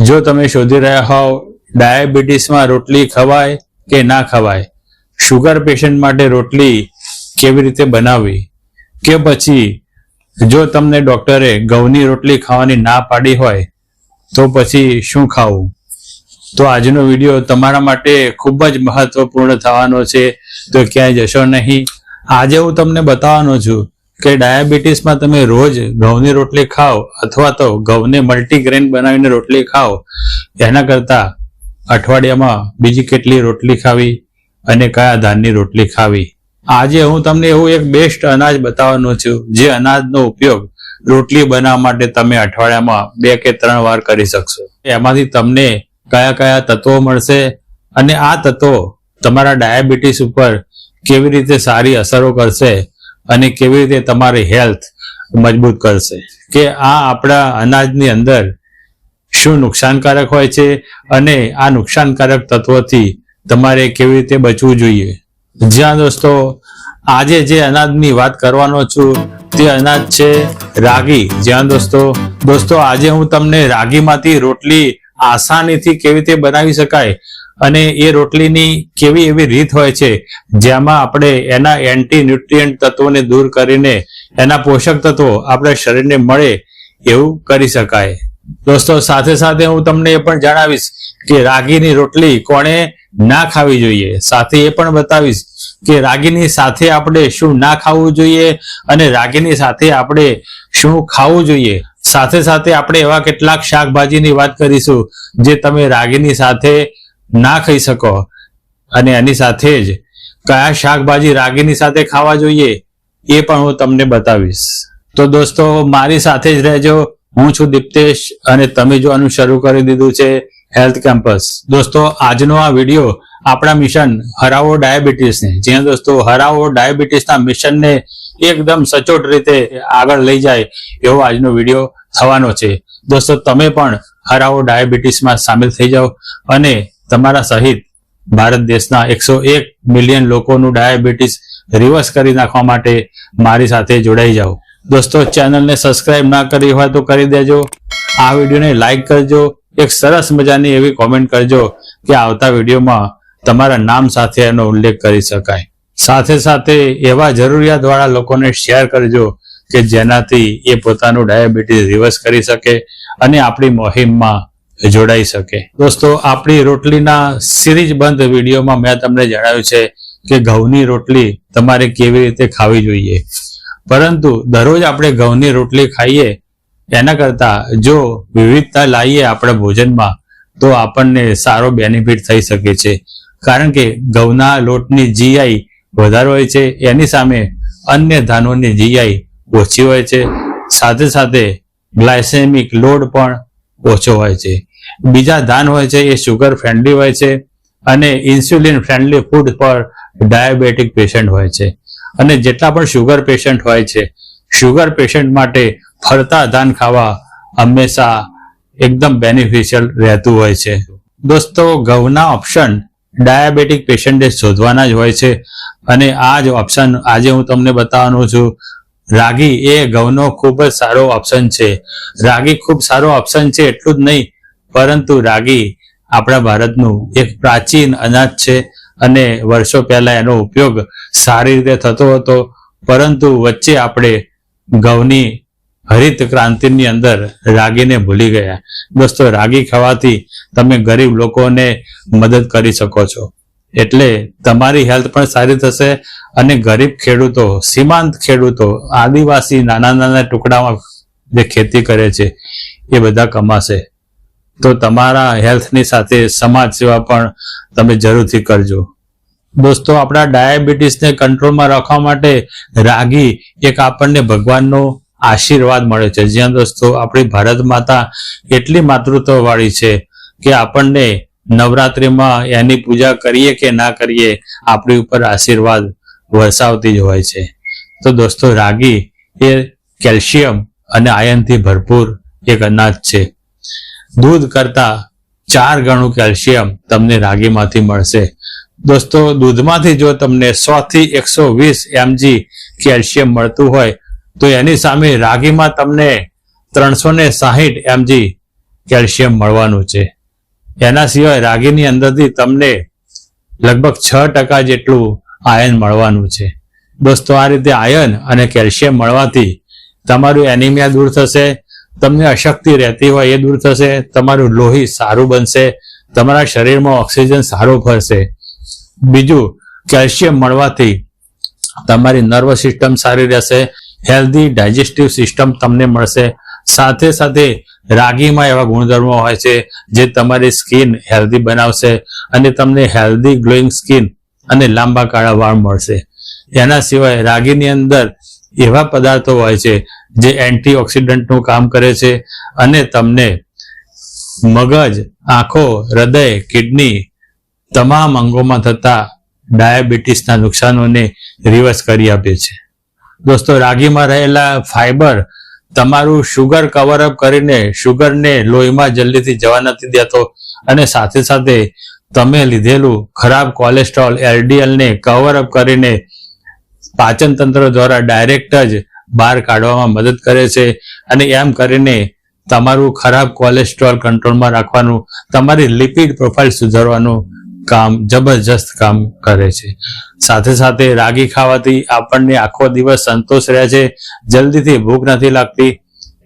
જો તમે શોધી રહ્યા હોવ, ડાયાબિટીસમાં રોટલી ખવાય કે ના ખવાય? શુગર પેશન્ટ માટે રોટલી કેવી રીતે બનાવવી? કે પછી, જો તમને ડોક્ટરે ઘઉંની રોટલી ખાવાની ના પાડી હોય, તો પછી શું ખાવું? તો આજનો વીડિયો તમારા માટે ખૂબ જ મહત્વપૂર્ણ થવાનો છે. તો ક્યાંય જશો નહીં. આજે હું તમને બતાવવાનો છું કે ડાયાબિટીસમાં તમે રોજ ઘઉંની રોટલી ખાઓ અથવા તો ઘઉંને મલ્ટીગ્રેન બનાવીને રોટલી ખાઓ, એના કરતાં અઠવાડિયામાં બીજી કેટલી રોટલી ખાવી અને કયા ધાનની રોટલી ખાવી? આજે હું તમને એવું એક બેસ્ટ અનાજ બતાવવાનો છું, જે અનાજનો ઉપયોગ રોટલી બનાવવા માટે તમે અઠવાડિયામાં બે કે ત્રણ વાર કરી શકશો. એમાંથી તમને કયા કયા તત્વો મળશે અને આ તત્વો તમારા ડાયાબિટીસ ઉપર કેવી રીતે સારી અસરો કરશે અને કેવી રીતે તમારી હેલ્થ મજબૂત કરશે. કે આ આપણા અનાજની અંદર શું નુકસાનકારક હોય છે અને આ નુકસાનકારક તત્વોથી તમારે કેવી રીતે બચવું જોઈએ. જ્યાં દોસ્તો, આજે જે અનાજની વાત કરવાનો છું, તે અનાજ છે રાગી. જ્યાં દોસ્તો દોસ્તો, આજે હું તમને રાગીમાંથી રોટલી આસાનીથી કેવી રીતે બનાવી શકાય અને એ રોટલીની કેવી એવી રીત હોય છે, જેમાં આપણે એના એન્ટી ન્યુટ્રિયન્ટ તત્વોને દૂર કરીને એના પોષક તત્વો આપણે શરીરને મળે એવું કરી શકાય. દોસ્તો, સાથે સાથે હું તમને એ પણ જણાવીશ કે રાગીની રોટલી કોણે ના ખાવી જોઈએ. સાથે એ પણ બતાવીશ કે રાગીની સાથે આપણે શું ના ખાવું જોઈએ અને રાગીની સાથે આપણે શું ખાવું જોઈએ. સાથે સાથે આપણે એવા કેટલાક શાકભાજીની વાત કરીશું, જે તમે રાગીની સાથે ના ખાઈ શકો. અને એની સાથે જ કયા શાકભાજી રાગીની સાથે ખાવા જોઈએ એ પણ હું તમને બતાવીશ. તો દોસ્તો, મારી સાથે જ રહેજો. હું છું દીપ્તેશ અને તમે જોવાનું શરૂ કરી દીધું છે હેલ્થ કેમ્પસ. દોસ્તો, આજનો આ વીડિયો આપણા મિશન હરાવો ડાયાબિટીસને. જ્યાં દોસ્તો, હરાવો ડાયાબિટીસના મિશનને એકદમ સચોટ રીતે આગળ લઈ જાય એવો આજનો વીડિયો થવાનો છે. દોસ્તો, તમે પણ હરાવો ડાયાબિટીસમાં સામેલ થઈ જાઓ અને તમારા સહિત ભારત દેશના એકસો એક મિલિયન લોકોનું ડાયાબિટીસ રિવર્સ કરી નાખવા માટે મારી સાથે જોડાઈ જાઓ. દોસ્તો ચેનલને સબસ્ક્રાઇબ ના કરી હોય તો કરી દેજો. આ વિડીયોને લાઇક કરજો. એક સરસ મજાની એવી કોમેન્ટ કરજો કે આવતા વિડીયોમાં તમારા નામ સાથે એનો ઉલ્લેખ કરી શકાય. સાથે સાથે એવા જરૂરિયાતવાળા લોકોને શેર કરજો કે જેનાથી એ પોતાનું ડાયાબિટીસ રિવર્સ કરી શકે અને આપણી મોહિમમાં જોડાઈ શકે. દોસ્તો, આપણી રોટલીના સિરીઝ બંધ વિડીયોમાં મેં તમને જણાવ્યું છે કે ઘઉંની રોટલી તમારે કેવી રીતે ખાવી જોઈએ. પરંતુ દરરોજ આપણે ઘઉંની રોટલી ખાઈએ એના કરતા જો વિવિધતા લાવીએ આપણા ભોજનમાં, તો આપણને સારો બેનિફિટ થઈ શકે છે. કારણ કે ઘઉંના લોટની જીઆઈ વધારે હોય છે, એની સામે અન્ય ધાનોની જીઆઈ ઓછી હોય છે. સાથે સાથે ગ્લાયસેમિક લોડ પણ ઓછો હોય છે. બીજા ધાન હોય છે, એ શુગર ફ્રેન્ડલી હોય છે અને insulin friendly food for diabetic patient હોય છે. અને જેટલા પણ શુગર પેશન્ટ હોય છે શુગર પેશન્ટ માટે ફરતા ધાન ખાવા હંમેશા એકદમ બેનિફિશિયલ રહેતું હોય છે. દોસ્તો, ઘઉંના ઓપ્શન ડાયાબેટિક પેશન્ટે શોધવાના જ હોય છે અને આ જ ઓપ્શન આજે હું તમને બતાવવાનો છું. રાગી એ ઘઉંનો ખૂબ જ સારો ઓપ્શન છે. રાગી ખૂબ સારો ઓપ્શન છે, એટલું જ નહીં પરંતુ રાગી આપણા ભારતનું એક પ્રાચીન અનાજ છે અને વર્ષો પહેલા એનો ઉપયોગ સારી રીતે થતો હતો. પરંતુ વચ્ચે આપણે ઘઉંની હરિત ક્રાંતિની અંદર રાગીને ભૂલી ગયા. દોસ્તો, રાગી ખાવાથી તમે ગરીબ લોકોને મદદ કરી શકો છો. એટલે તમારી હેલ્થ પણ સારી થશે અને ગરીબ ખેડૂતો, સીમાંત ખેડૂતો, આદિવાસી નાના નાના ટુકડામાં જે ખેતી કરે છે, એ બધા કમાશે. તો તમારા હેલ્થની સાથે સમાજ સેવા પણ તમે જરૂરથી કરજો. દોસ્તો, આપણા ડાયાબિટીસને કંટ્રોલમાં રાખવા માટે રાગી એક આપણને ભગવાનનો આશીર્વાદ મળે છે. જ્યાં દોસ્તો, આપણી ભારત માતા એટલી માતૃત્વવાળી છે કે આપણને નવરાત્રિમાં એની પૂજા કરીએ કે ના કરીએ આપણી ઉપર આશીર્વાદ વરસાવતી જ હોય છે. તો દોસ્તો, રાગી એ કેલ્શિયમ અને આયનથી ભરપૂર એક અનાજ છે. દૂધ કરતા ચાર ગણું કેલ્શિયમ તમને રાગીમાંથી મળશે. દોસ્તો, દૂધમાંથી જો તમને સો થી એકસો વીસ એમજી કેલ્શિયમ મળતું હોય, તો એની સામે રાગીમાં તમને ત્રણસો ને સાહીઠ એમજી કેલ્શિયમ મળવાનું છે. એના સિવાય રાગીની અંદરથી તમને લગભગ છ ટકા જેટલું આયન મળવાનું છે. દોસ્તો, આ રીતે આયન અને કેલ્શિયમ મળવાથી તમારું એનિમિયા દૂર થશે તમને અશક્તિ રહેતી હોય એ દૂર થશે, તમારું લોહી સારું બનશે, તમારા શરીરમાં ઓક્સિજન સારું ફરશે બીજું, કેલ્શિયમ મળવાથી તમારી નર્વસ સિસ્ટમ સારી રહેશે, હેલ્ધી ડાયજેસ્ટિવ સિસ્ટમ તમને મળશે. સાથે સાથે રાગીમાં એવા ગુણધર્મો હોય છે જે તમારી સ્કિન હેલ્ધી બનાવશે અને તમને હેલ્ધી ગ્લોઈંગ સ્કિન અને લાંબા કાળા વાળ મળશે. એના સિવાય રાગીની અંદર એવા પદાર્થો હોય છે જે એન્ટીઓક્સિડન્ટનું કામ કરે છે અને તમને મગજ, આંખો, હૃદય, કિડની તમામ અંગોમાં થતા ડાયાબિટીસના નુકસાનોને રિવર્સ કરી આપે છે. દોસ્તો, રાગીમાં રહેલા ફાઈબર તમારું શુગર કવરઅપ કરીને શુગરને લોહીમાં જલ્દીથી જવા નથી દેતો અને સાથે સાથે તમે લીધેલું ખરાબ કોલેસ્ટ્રોલ એલડીએલને કવરઅપ કરીને પાચન તંત્ર દ્વારા ડાયરેક્ટ જ બહાર કાઢવામાં મદદ કરે છે અને એમ કરીને તમારું ખરાબ કોલેસ્ટ્રોલ કંટ્રોલમાં રાખવાનું, તમારી લિપિડ પ્રોફાઇલ સુધારવાનું કામ, જબરજસ્ત કામ કરે છે. સાથે સાથે રાગી ખાવાથી આપણને આખો દિવસ સંતોષ રહે છે. જલ્દીથી ભૂખ નથી લાગતી,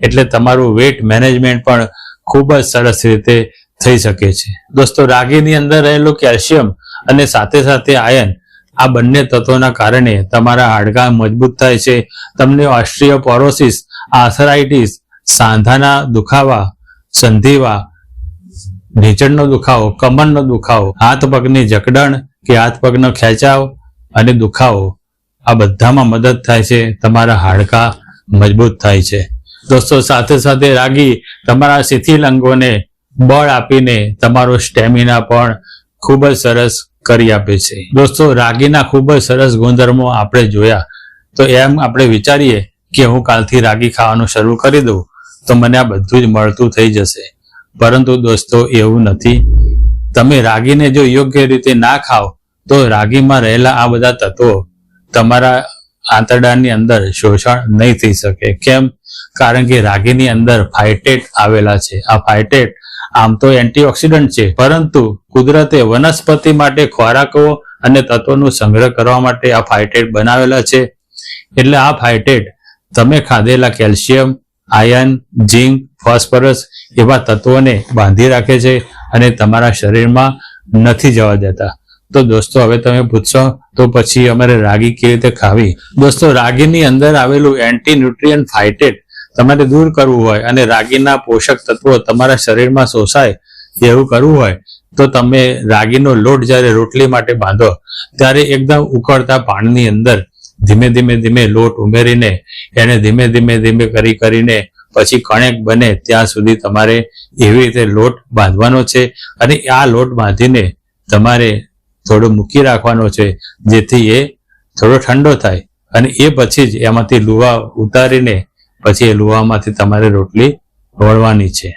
એટલે તમારું વેટ મેનેજમેન્ટ પણ ખૂબ જ સરસ રીતે થઈ શકે છે. દોસ્તો, રાગીની અંદર રહેલું કેલ્શિયમ અને સાથે સાથે આયન આ બંને તત્વોના કારણે તમારા હાડકાં મજબૂત થાય છે. તમને ઓસ્ટ્રિયોપોરોસિસ આર્થરાઇટિસ, સાંધાના દુખાવા, સંધિવા ઢીંચણનો દુખાવો, કમરનો દુખાવો, હાથ પગની જકડણ, કે હાથ પગનો ખેંચાવ અને દુખાવો, આ બધામાં મદદ થાય છે. તમારા હાડકાં મજબૂત થાય છે. દોસ્તો, સાથે સાથે રાગી તમારા શિથિલ અંગોને બળ આપીને તમારો સ્ટેમિના પણ ખૂબ જ સરસ કરી આપે છે. દોસ્તો, રાગીના ખૂબ જ સરસ ગુણધર્મો આપણે જોયા. તો એમ આપણે વિચારીએ કે હું કાલથી રાગી ખાવાનું શરૂ કરી દઉં, તો મને આ બધું જ મળતું થઈ જશે. પરંતુ દોસ્તો, એવું નથી. તમે રાગીને જો યોગ્ય રીતે ના ખાઓ, તો રાગીમાં રહેલા આ બધા તત્વો તમારા આંતરડાની અંદર શોષણ નહીં થઈ શકે. કેમ? કારણ કે રાગીની અંદર ફાઇટેટ આવેલા છે. આ ફાઇટેટ આમ તો એન્ટીઓક્સિડન્ટ છે. પરંતુ કુદરતે વનસ્પતિ માટે ખોરાકો અને તત્વોનું સંગ્રહ કરવા માટે આ ફાઇટેટ બનાવેલા છે. એટલે આ ફાઇટેટ તમે ખાધેલા કેલ્શિયમ, આયન, ઝીંક, ફોસ્ફરસ એવા તત્વોને બાંધી રાખે છે અને તમારા શરીરમાં નથી જવા દેતા. તો દોસ્તો, હવે તમે પૂછશો, તો પછી અમારે રાગી કેવી રીતે ખાવી? દોસ્તો, રાગીની અંદર આવેલું એન્ટી ન્યુટ્રિયન ફાઇટેટ તમારે દૂર કરવું હોય અને રાગીના પોષક તત્વો તમારા શરીરમાં શોષાય એવું કરવું હોય, તો તમે રાગીનો લોટ જ્યારે રોટલી માટે બાંધો, ત્યારે એકદમ ઉકળતા પાણીની અંદર ધીમે ધીમે ધીમે લોટ ઉમેરીને એને ધીમે ધીમે ધીમે કરી કરીને પછી કણેક બને ત્યાં સુધી તમારે એવી રીતે લોટ બાંધવાનો છે અને આ લોટ બાંધીને તમારે થોડો મૂકી રાખવાનો છે, જેથી એ થોડો ઠંડો થાય અને એ પછી જ એમાંથી લુવા ઉતારીને પછી એ લુવામાંથી તમારે રોટલી વળવાની છે.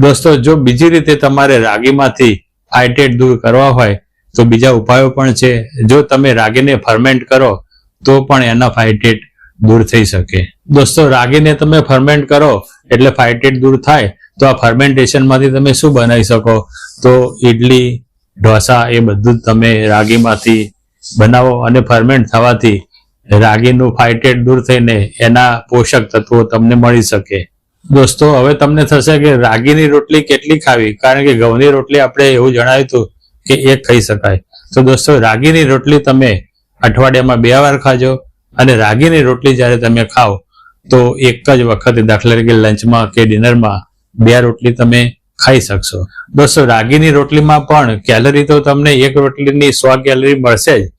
દોસ્તો, જો બીજી રીતે તમારે રાગીમાંથી ફાઇટેટ દૂર કરવા હોય, તો બીજા ઉપાયો પણ છે. જો તમે રાગીને ફર્મેન્ટ કરો, તો પણ એના ફાઇટેટ દૂર થઈ શકે. દોસ્તો, રાગીને તમે ફર્મેન્ટ કરો, એટલે ફાઇટેટ દૂર થાય, તો આ ફર્મેન્ટેશનમાંથી તમે શું બનાવી શકો? તો ઇડલી ઢોસા, એ બધું તમે રાગીમાંથી બનાવો અને ફર્મેન્ટ થવાથી રાગીનું ફાઇટેટ દૂર થઈને એના પોષક તત્વો તમને મળી શકે. દોસ્તો, હવે તમને થશે કે રાગીની રોટલી કેટલી ખાવી? કારણ કે ઘઉંની રોટલી આપણે એવું જણાવ્યું હતું કે એક ખાઈ શકાય. તો દોસ્તો, રાગીની રોટલી તમે અઠવાડિયામાં બે વાર ખાજો અને રાગીની રોટલી જ્યારે તમે ખાઓ, તો એક જ વખતે દાખલા તરીકે લંચમાં કે ડિનરમાં બે રોટલી તમે ખાઈ શકશો. દોસ્તો, રાગીની રોટલીમાં પણ કેલરી તો તમને એક રોટલીની સો કેલરી મળશે જ.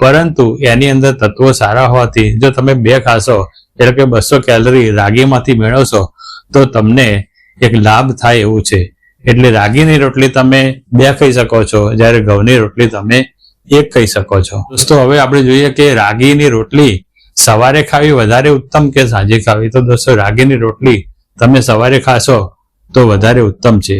પરંતુ એની અંદર તત્વો સારા હોવાથી જો તમે બે ખાશો, એટલે કે બસો કેલરી રાગીમાંથી મેળવશો, તો તમને એક લાભ થાય એવું છે. એટલે રાગીની રોટલી તમે બે ખાઈ શકો છો, જ્યારે ઘઉંની રોટલી તમે એક કહી શકો છો. દોસ્તો, હવે આપણે જોઈએ કે રાગીની રોટલી સવારે ખાવી વધારે ઉત્તમ કે સાંજે ખાવી? તો દોસ્તો, રાગીની રોટલી તમે સવારે ખાશો તો વધારે ઉત્તમ છે.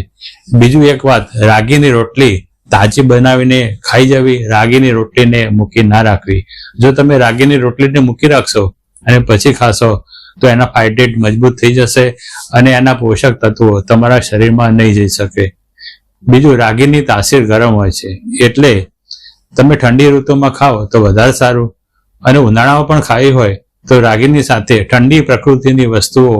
બીજું એક વાત, રાગીની રોટલી તાજી બનાવીને ખાઈ જવી, રાગીની રોટલીને મૂકી ના રાખવી. જો તમે રાગીની રોટલીને મૂકી રાખશો અને પછી ખાશો, તો એના ફાઇટેટ મજબૂત થઈ જશે અને એના પોષક તત્વો તમારા શરીરમાં નહીં જઈ શકે. બીજું, રાગીની તાસીર ગરમ હોય છે. એટલે તમે ઠંડી ઋતુમાં ખાઓ તો વધારે સારું અને ઉનાળામાં પણ ખાવી હોય તો રાગીની સાથે ઠંડી પ્રકૃતિની વસ્તુઓ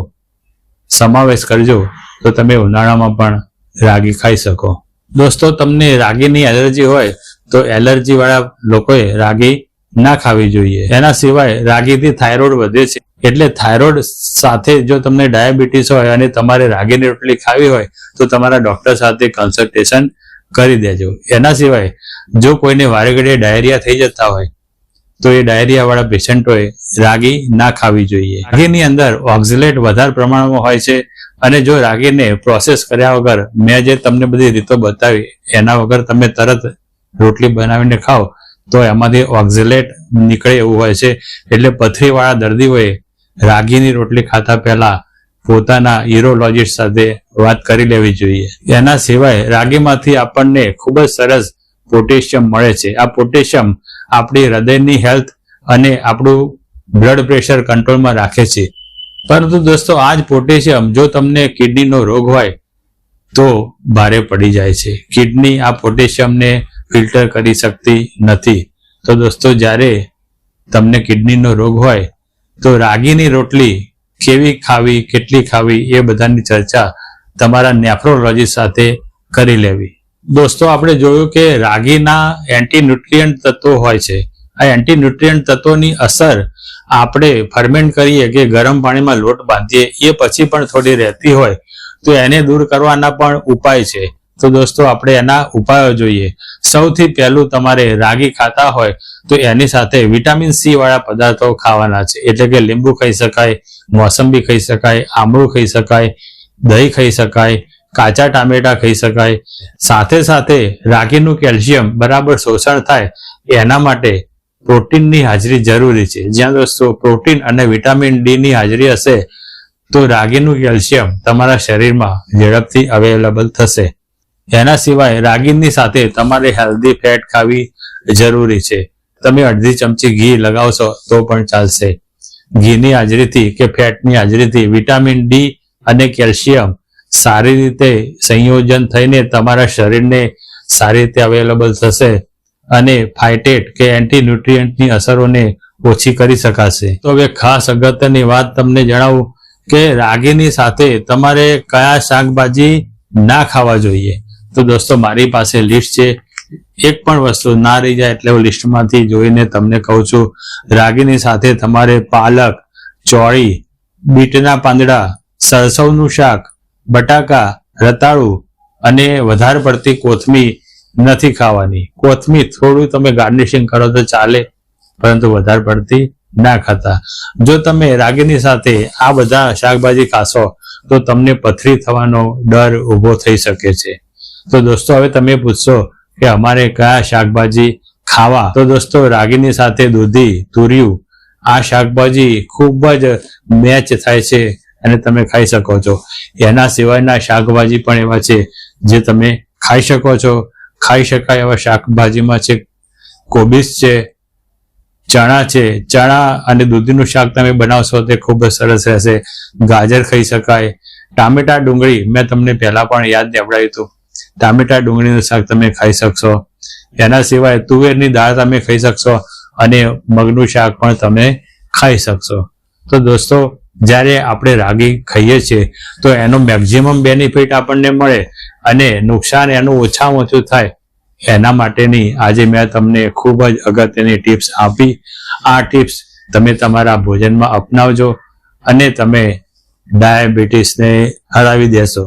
સમાવેશ કરજો તો તમે ઉનાળામાં પણ રાગી ખાઈ શકો. દોસ્તો, તમને રાગીની એલર્જી હોય તો એલર્જી વાળા લોકોએ રાગી ના ખાવી જોઈએ. એના સિવાય રાગીથી થાઇરોઇડ વધે છે. એટલે થાઇરોઇડ સાથે જો તમને ડાયાબિટીસ હોય અને તમારે રાગીની રોટલી ખાવી હોય તો તમારા ડોક્ટર સાથે કન્સલ્ટેશન કરી દેજો. એના સિવાય જો કોઈને વારે ઘડીએ ડાયરિયા થઈ જતા હોય તો એ ડાયરિયા વાળા પેશન્ટોએ રાગી ના ખાવી જોઈએ. રાગીની અંદર ઓક્ઝિલેટ વધારે પ્રમાણમાં હોય છે અને જો રાગીને પ્રોસેસ કર્યા વગર મેં જે તમને બધી રીતો બતાવી, એના વગર તમે તરત રોટલી બનાવીને ખાઓ, તો એમાંથી ઓક્ઝિલેટ નીકળે એવું હોય છે. એટલે પથરીવાળા દર્દીઓએ રાગીની રોટલી ખાતા પહેલા પોતાના યુરોલોજીસ્ટ સાથે વાત કરી લેવી જોઈએ. એના સિવાય રાગીમાંથી આપણને ખૂબ જ સરસ પોટેશિયમ મળે છે. આ પોટેશિયમ આપણી હૃદયની હેલ્થ અને આપણું બ્લડ પ્રેશર કંટ્રોલમાં રાખે છે. પરંતુ દોસ્તો આ જ પોટેશિયમ જો તમને કિડનીનો રોગ હોય, તો ભારે પડી જાય છે. કિડની આ પોટેશિયમને ફિલ્ટર કરી શકતી નથી. તો દોસ્તો, જ્યારે તમને કિડનીનો રોગ હોય, તો રાગીની રોટલી કેવી ખાવી, કેટલી ખાવી એ બધાની ચર્ચા તમારા નેફ્રોલોજી સાથે કરી લેવી. દોસ્તો, આપણે જોયું કે રાગીના એન્ટી ન્યુટ્રિયન્ટ તત્વો હોય છે. આ એન્ટી ન્યુટ્રિયન્ટ તત્વોની અસર આપણે ફર્મેન્ટ કરીએ કે ગરમ પાણીમાં લોટ બાંધીએ, એ પછી પણ થોડી રહેતી હોય. તો એને દૂર કરવાના પણ ઉપાય છે. તો દોસ્તો, આપણે એના ઉપાયો જોઈએ. સૌથી પહેલું તમારે રાગી ખાતા હોય તો એની સાથે વિટામિન સી વાળા પદાર્થો ખાવાના છે. એટલે કે લીંબુ ખાઈ શકાય, મોસંબી ખાઈ શકાય, આમળું ખાઈ શકાય, દહીં ખાઈ શકાય કાચા ટામેટા ખાઈ શકાય. સાથે સાથે રાગીનું કેલ્શિયમ બરાબર શોષણ થાય એના માટે પ્રોટીનની હાજરી જરૂરી છે. જ્યાં દોસ્તો, પ્રોટીન અને વિટામિન ડી ની હાજરી હશે, તો રાગીનું કેલ્શિયમ તમારા શરીરમાં ઝડપથી અવેલેબલ થશે. એના સિવાય રાગીની સાથે તમારે હેલ્ધી ફેટ ખાવી જરૂરી છે. તમે અડધી ચમચી ઘી લગાવશો તો પણ ચાલશે. ઘીની હાજરીથી કે ફેટની હાજરીથી વિટામિન ડી અને કેલ્શિયમ સારી રીતે સંયોજન થઈને તમારા શરીરને સારી રીતે અવેલેબલ થશે અને ફાઇટેટ કે એન્ટી ન્યુટ્રિયન્ટની અસરોને ઓછી કરી શકાશે. તો હવે ખાસ અગત્યની વાત તમને જણાવું કે રાગીની સાથે તમારે કયા શાકભાજી ના ખાવા જોઈએ. તો દોસ્તો, મારી પાસે લિસ્ટ છે. એક પણ વસ્તુ ના રહી જાય એટલે હું લિસ્ટમાંથી જોઈને તમને કહું છું. રાગીની સાથે તમારે પાલક, ચોળી, બીટના પાંદડા, સરસવનું શાક બટાકા, રતાળું અને વધારે પડતી કોથમીર નથી ખાવાની. કોથમીર થોડું તમે ગાર્નિશિંગ કરો તો ચાલે, પરંતુ વધારે પડતી ના ખાતા. જો તમે રાગીની સાથે આ બધા શાકભાજી ખાશો, તો તમને પથરી થવાનો ડર ઊભો થઈ શકે છે. તો દોસ્તો, હવે તમે પૂછશો કે અમારે કયા શાકભાજી ખાવા? તો દોસ્તો, રાગીની સાથે દૂધી, તુરિયું, આ શાકભાજી ખૂબ જ મેચ થાય છે અને તમે ખાઈ શકો છો. એના સિવાયના શાકભાજી પણ એવા છે જે તમે ખાઈ શકો છો. ખાઈ શકાય એવા શાકભાજીમાં છે કોબીસ છે, ચણા છે. ચણા અને દૂધીનું શાક તમે બનાવશો તે ખૂબ જ સરસ રહેશે. ગાજર ખાઈ શકાય. ટામેટા ડુંગળી મેં તમને પહેલા પણ યાદ દેવડાવ્યું હતું. ટામેટા ડુંગળીનું શાક તમે ખાઈ શકશો. એના સિવાય તુવેરની દાળ તમે ખાઈ શકશો અને મગનું શાક પણ તમે ખાઈ શકશો. તો દોસ્તો જ્યારે આપણે રાગી ખાઈએ છીએ, તો એનો મેક્ઝિમમ બેનિફિટ આપણને મળે અને નુકસાન એનું ઓછામાં ઓછું થાય. એના માટેની આજે મેં તમને ખૂબ જ અગત્યની ટિપ્સ આપી. આ ટિપ્સ તમે તમારા ભોજનમાં અપનાવજો અને તમે ડાયાબિટીસને હરાવી દેશો.